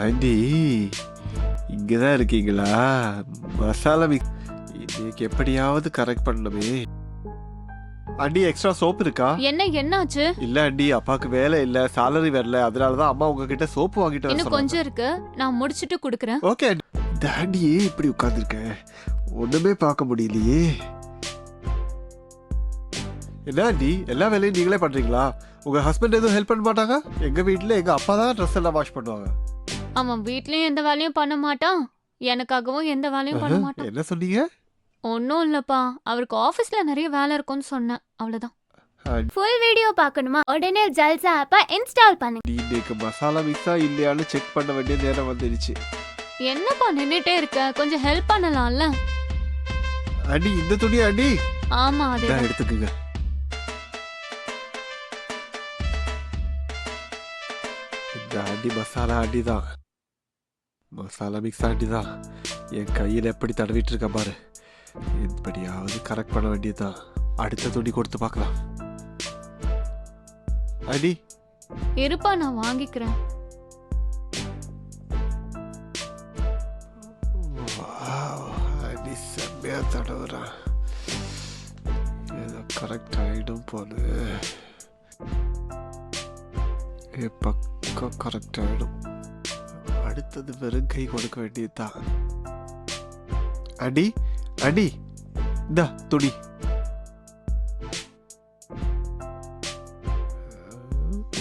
Aunty இங்கே தான் இருக்கீங்களா? மசாலா மிக்ஸ் இன்னைக்கு எப்படியாவது கரெக்ட் பண்ணணுமே. ஆண்டி எக்ஸ்ட்ரா சோப் இருக்கா? என்ன என்னாச்சு? இல்ல ஆண்டி அப்பாவுக்கு வேலை இல்ல salary வரல அதனால தான் அம்மா உங்ககிட்ட சோப்பு வாங்கிட்டு வர இன்னும் கொஞ்சம் இருக்கு. நான் முடிச்சிட்டு குடுக்கறேன். ஓகே டாடியே இப்படி உட்கார்ந்துருக்க? ஒண்ணுமே பார்க்க முடியலையே. என்ன ஆண்டி எல்லா வேலையும் நீங்களே பண்றீங்களா? உங்க ஹஸ்பண்ட் எதுவும் ஹெல்ப் பண்ண மாட்டாங்க? எங்க வீட்ல எங்க அப்பா தான் ட்ரெஸ் எல்லாம் வாஷ் பண்ணுவாங்க. அவன் வீட்லயும் எந்த வேலையும் பண்ண மாட்டான். எனக்காகவும் எந்த வேலையும் பண்ண மாட்டான். என்ன சொன்னீங்க? ஒன்னும் இல்லப்பா. அவருக்கு ஆபீஸ்ல நிறைய வேலை இருக்கும்னு சொன்னேன். அவ்வளவுதான். ஆண்டி, ஃபுல் வீடியோ பார்க்கணுமா? உடனே ஜல்சா ஆப்பை இன்ஸ்டால் பண்ணுங்க இன்னைக்கு மசாலா மிக்ஸா இல்லையான்னு செக் பண்ண வேண்டிய நேரம் வந்துடுச்சு என்னப்பா நின்னுட்டே இருக்க? கொஞ்சம் ஹெல்ப் பண்ணலாம்ல? அடி இந்த துணி அடி? ஆமா அதே எடுத்துக்குங்க. இந்த அடி மசாலா அடி தான் மசாலா மிக்ஸ் அடி தான் என் கையில் எப்படி தடவிட்டு இருக்க பாரு. எப்படியாவது கரெக்ட் பண்ண வேண்டியதுதான். அடுத்த துணி கொடுத்து பார்க்கலாம். அடி. இருப்பா நான் வாங்கிக்கிறேன். அடி செம்மையா தடவுறான் ஏதோ கரெக்ட் ஆயிடும் போல. ஏ பக்கம் கரெக்ட் ஆயிடும் அடுத்தது வெறும் கை கொடுக்க வேண்டியதுதான். அடி அடி. இந்தா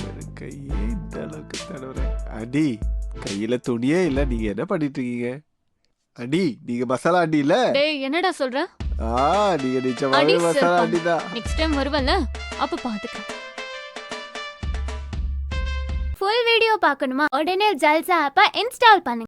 வெறும் கையே இந்த அளவுக்கு தடவுறேன். அடி கையில துணியே இல்ல. நீங்க என்ன பண்ணிட்டு இருக்கீங்க அடி நீங்க மசாலா அடி இல்ல டேய் என்னடா சொல்ற? ஆ நீங்க அடி மசாலா. அடி தான் நெக்ஸ்ட் டைம் வருவல்ல? அப்ப பாத்துக்கலாம். வீடியோ பார்க்கணுமா? உடனே ஜல்சா ஆப்பை இன்ஸ்டால் பண்ணுங்க.